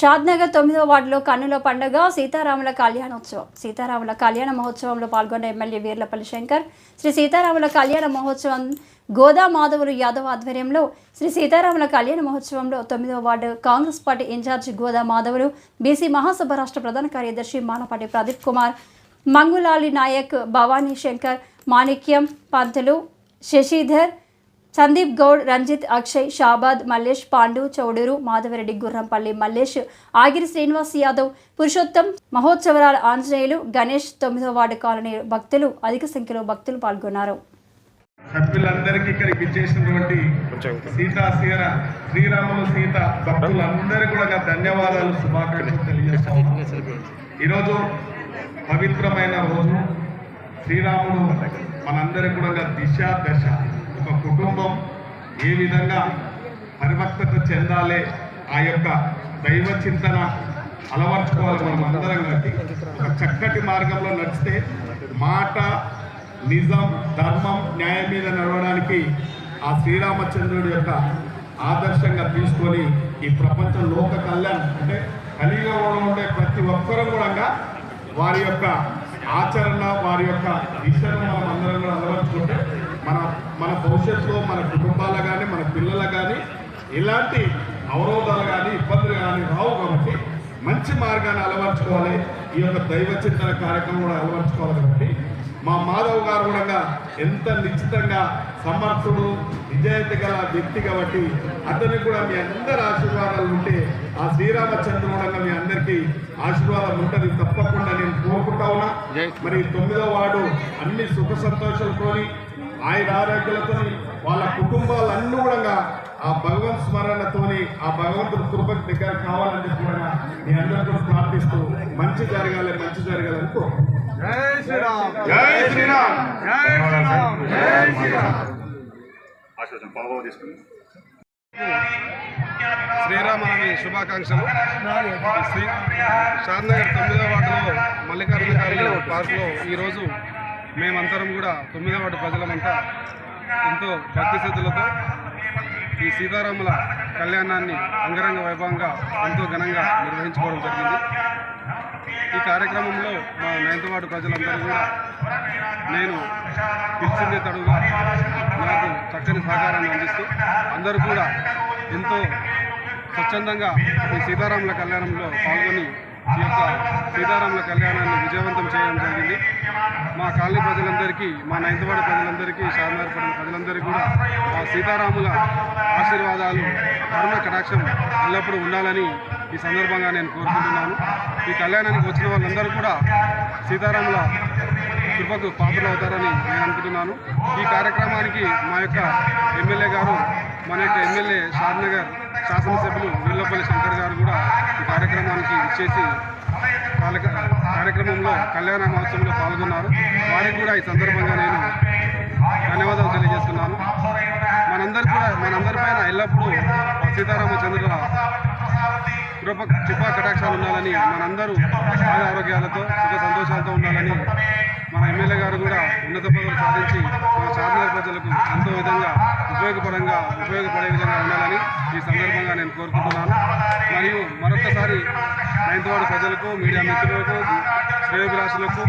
షాద్నగర్ తొమ్మిదవ వార్డులో కన్నుల పండుగ సీతారాముల కళ్యాణోత్సవం. సీతారాముల కళ్యాణ మహోత్సవంలో పాల్గొన్న ఎమ్మెల్యే వీర్లపల్లి శంకర్ శ్రీ సీతారాముల కళ్యాణ మహోత్సవం గోదా మాధవులు యాదవ్ ఆధ్వర్యంలో శ్రీ సీతారాముల కళ్యాణ మహోత్సవంలో తొమ్మిదవ ward Congress party incharge Goda Madhavulu BC మహాసభ రాష్ట్ర ప్రధాన కార్యదర్శి మానపాటి ప్రదీప్ కుమార్ మంగులాలి నాయక్ భవానీ శంకర్ మాణిక్యం పంతులు శశిధర్ సందీప్ గౌడ్ రంజిత్ అక్షయ్ షాబాద్ మల్లేష్ పాండు చౌడూరు మాధవరెడ్డి గుర్రంపల్లి మల్లేష్ ఆగిరి శ్రీనివాస్ యాదవ్ పురుషోత్తం మహోత్సవరాల ఆంజనేయులు గణేష్ తొమ్మిదో వార్డు కాలనీ భక్తులు అధిక సంఖ్యలో భక్తులు పాల్గొన్నారు. సభ్యులందరికీ ఇక్కడికి ఇచ్చేసినటువంటి సీతా సీర శ్రీరాములు సీత భక్తులందరికీ కూడా ధన్యవాదాలు శుభాకాంక్షలు తెలియజేస్తాము ఈరోజు పవిత్రమైన రోజు. శ్రీరాముడు మనందరికీ కూడా దిశ దశ. ఒక కుటుంబం ఏ విధంగా పరిపక్వత చెందాలి ఆ యొక్క దైవ చింతన అలవర్చుకోవాలి మనం అందరం కాబట్టి ఒక చక్కటి మార్గంలో నడిస్తే మాట నిజం ధర్మం న్యాయం మీద నడవడానికి ఆ శ్రీరామచంద్రుడి యొక్క ఆదర్శంగా తీసుకొని ఈ ప్రపంచం లోక కళ్యాణం అంటే కలియుగంలో ఉండే ప్రతి ఒక్కరూ కూడా వారి యొక్క ఆచరణ వారి యొక్క దిశను మనం అందరం కూడా అలవర్చుకుంటే మన మన భవిష్యత్తులో మన కుటుంబాల కానీ మన పిల్లల కానీ ఇలాంటి అవరోధాలు కానీ ఇబ్బందులు కానీ రావు కాబట్టి మంచి మార్గాన్ని అలవర్చుకోవాలి. ఈ యొక్క దైవ చింతన కార్యక్రమం కూడా అలవర్చుకోవాలి కాబట్టి మా మాధవ్ గారు కూడా ఎంత నిశ్చితంగా సమర్థుడు నిజాయితీ గల వ్యక్తి కాబట్టి అతనికి కూడా మీ అందరి ఆశీర్వాదాలు ఉంటే ఆ శ్రీరామచంద్రుడు కూడా మీ అందరికీ ఆశీర్వాదం ఉంటుంది. తప్పకుండా నేను కోరుకుంటా ఉన్నా. మరి తొమ్మిదో వాడు అన్ని సుఖ సంతోషాలతోని ఆయన ఆరోగ్యాలతో వాళ్ళ కుటుంబాలన్నీ కూడా ఆ భగవంత్ స్మరణతోని ఆ భగవంతుడి కృపకి దగ్గర కావాలని చెప్పి కూడా మీ అందరితో ప్రార్థిస్తూ మంచి జరగాలి మంచి జరగాలని కోరుకుంటున్నాను. జై శ్రీరామ్. జై శ్రీరామ్. జై శ్రీరామ్. జై శ్రీరామ్. ఆశీర్వచనం పాలబాబు తీసుకుని శ్రీరామనవమి శుభాకాంక్షలు. శ్రీ షాద్నగర్ తొమ్మిదవ వార్డులో మల్లికార్జున గారి పార్కులో ఈరోజు మేమందరం కూడా తొమ్మిదవ ప్రజలమంతా ఎంతో భక్తి శ్రద్ధలతో ఈ సీతారాముల కళ్యాణాన్ని అంగరంగ వైభవంగా ఎంతో ఘనంగా నిర్వహించుకోవడం జరిగింది. ఈ కార్యక్రమంలో మా నైన్త్ ప్రజలందరూ కూడా నేను పిలిచిందే తడుగా నాకు చక్కని సహకారాన్ని అందిస్తూ అందరూ కూడా ఎంతో స్వచ్ఛందంగా ఈ సీతారాముల కళ్యాణంలో పాల్గొని ఈ యొక్క సీతారాముల కళ్యాణాన్ని విజయవంతం చేయడం జరిగింది. మా కాలనీ ప్రజలందరికీ మా నైన్త్ ప్రజలందరికీ షాద్నగర్ పడిన ప్రజలందరికీ కూడా ఆ సీతారాముల ఆశీర్వాదాలు కరుణ కటాక్షం ఎల్లప్పుడూ ఉండాలని ఈ సందర్భంగా నేను కోరుకుంటున్నాను. ఈ కళ్యాణానికి వచ్చిన వాళ్ళందరూ కూడా సీతారాముల కృపకు పాత్రలు అవుతారని నేను అనుకుంటున్నాను. ఈ కార్యక్రమానికి మా యొక్క ఎమ్మెల్యే గారు మన యొక్క ఎమ్మెల్యే షాద్నగర్ శాసనసభ్యులు వీళ్ళపల్లి శంకర్ గారు కూడా ఈ కార్యక్రమానికి ఇచ్చేసి కార్యక్రమంలో కళ్యాణ మహోత్సవంలో పాల్గొన్నారు. వారికి కూడా ఈ సందర్భంగా నేను ధన్యవాదాలు తెలియజేస్తున్నాను. మనందరి కూడా మనందరి పైన ఎల్లప్పుడూ సీతారామచంద్రుల కృప కృపా కటాక్షాలు ఉండాలని మనందరూ ఆయుర ఆరోగ్యాలతో సుఖ సంతోషాలతో ఉండాలని మన ఎమ్మెల్యే గారు కూడా ఉన్నత పదవులు సాధించి మన చార్మినార్ ప్రజలకు ఎంతో విధంగా ఉపయోగపరంగా ఉపయోగపడే విధంగా ఉండాలని ఈ సందర్భంగా నేను కోరుకుంటున్నాను. మరియు మరొకసారి నైన్త్ వార్డు ప్రజలకు మీడియా మిత్రులకు శ్రేయోభిలాషులకు